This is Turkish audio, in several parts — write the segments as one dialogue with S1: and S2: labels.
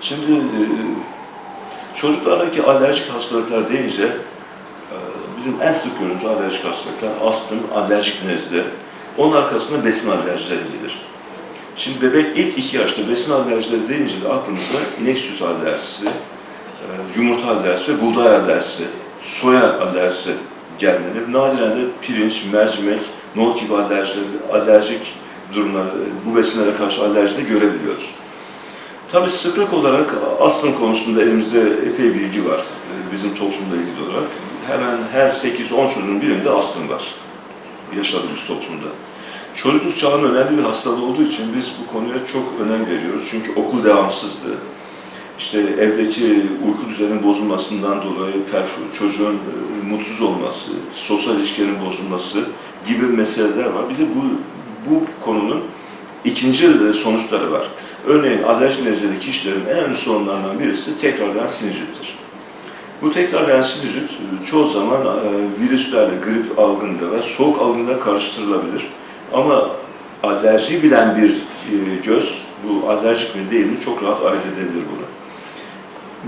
S1: Şimdi e, çocuklardaki alerjik hastalıklar deyince e, bizim en sık gördüğümüz alerjik hastalıklar astım, alerjik nezle. Onun arkasında besin alerjileri gelir. Şimdi bebek ilk iki yaşta besin alerjileri deyince de aklımıza inek sütü alerjisi, e, yumurta alerjisi ve buğday alerjisi, soya alerjisi gelmeli. Nadiren de pirinç, mercimek, nohut gibi alerjileri, alerjik durumları, bu besinlere karşı alerji de görebiliyoruz. Tabii sıklık olarak astım konusunda elimizde epey bilgi var e, bizim toplumda ilgili olarak. Hemen her 8-10 çocuğun birinde astım var yaşadığımız toplumda. Çocukluk çağının önemli bir hastalığı olduğu için biz bu konuya çok önem veriyoruz. Çünkü okul devamsızlığı, işte evdeki uyku düzeninin bozulmasından dolayı çocuğun e, mutsuz olması, sosyal ilişkilerin bozulması gibi meseleler var. Bir de bu, bu konunun ikinci sonuçları var. Örneğin alerji nezleli kişilerin en sorunlarından birisi tekrarlayan sinüzittir. Bu tekrarlayan sinüzit e, çoğu zaman e, virüslerle, grip algında ve soğuk algında karıştırılabilir. Ama alerji bilen bir e, göz bu alerjik mi değil mi çok rahat ayırt edebilir bunu.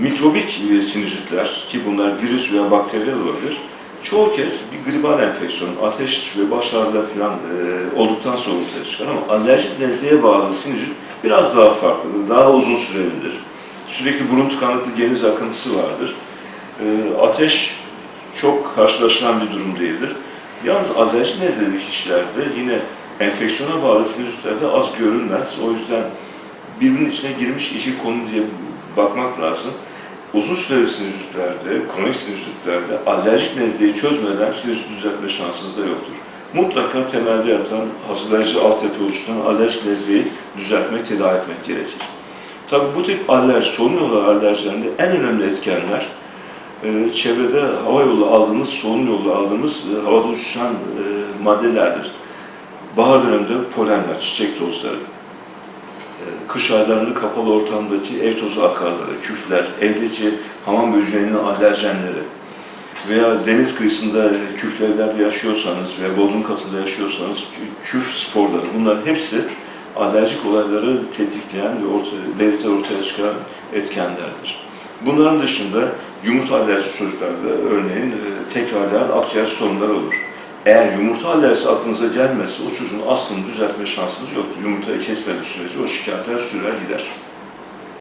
S1: Mikrobik sinüzitler ki bunlar virüs veya bakteriyel olabilir. Çoğu kez bir gribal enfeksiyon, ateş ve baş ağrıları falan e, olduktan sonra ortaya çıkar ama alerjik nezleye bağlı sinüzit biraz daha farklıdır, daha uzun sürelidir. Sürekli burun tıkanıklığı, geniz akıntısı vardır. E, ateş çok karşılaşılan bir durum değildir. Yalnız alerji nezleli kişilerde yine enfeksiyona bağlı sinüzitlerde az görülmez. O yüzden birbirinin içine girmiş iki konu diye bakmak lazım. Uzun süreli sinüzitlerde, kronik sinüzitlerde alerjik nezleyi çözmeden sinüzit düzeltme şansınız da yoktur. Mutlaka temelde yatan, hazırlayıcı altyapı oluşturan alerjik nezleyi düzeltmek, tedavi etmek gerekir. Tabii bu tip alerji, solunum yolu alerjilerinde en önemli etkenler e, çevrede hava yolu aldığımız, solunum yolu aldığımız e, havada uçuşan e, maddelerdir. Bahar döneminde polenler, çiçek tozları, kış aylarında kapalı ortamdaki ev tozu akarları, küfler, evdeki hamam böceğinin alerjenleri veya deniz kıyısında e, küflü evlerde yaşıyorsanız veya bodrum katında yaşıyorsanız kü- küf sporları bunların hepsi alerjik olayları tetikleyen ve ortaya, belirti ortaya çıkaran etkenlerdir. Bunların dışında yumurta alerjisi çocuklarda örneğin e, tekrarlayan akciğer sorunları olur. Eğer yumurta alerjisi aklınıza gelmezse o çocuğun aslında düzeltme şansınız yoktur. Yumurtayı kesmediği sürece o şikayetler sürer gider.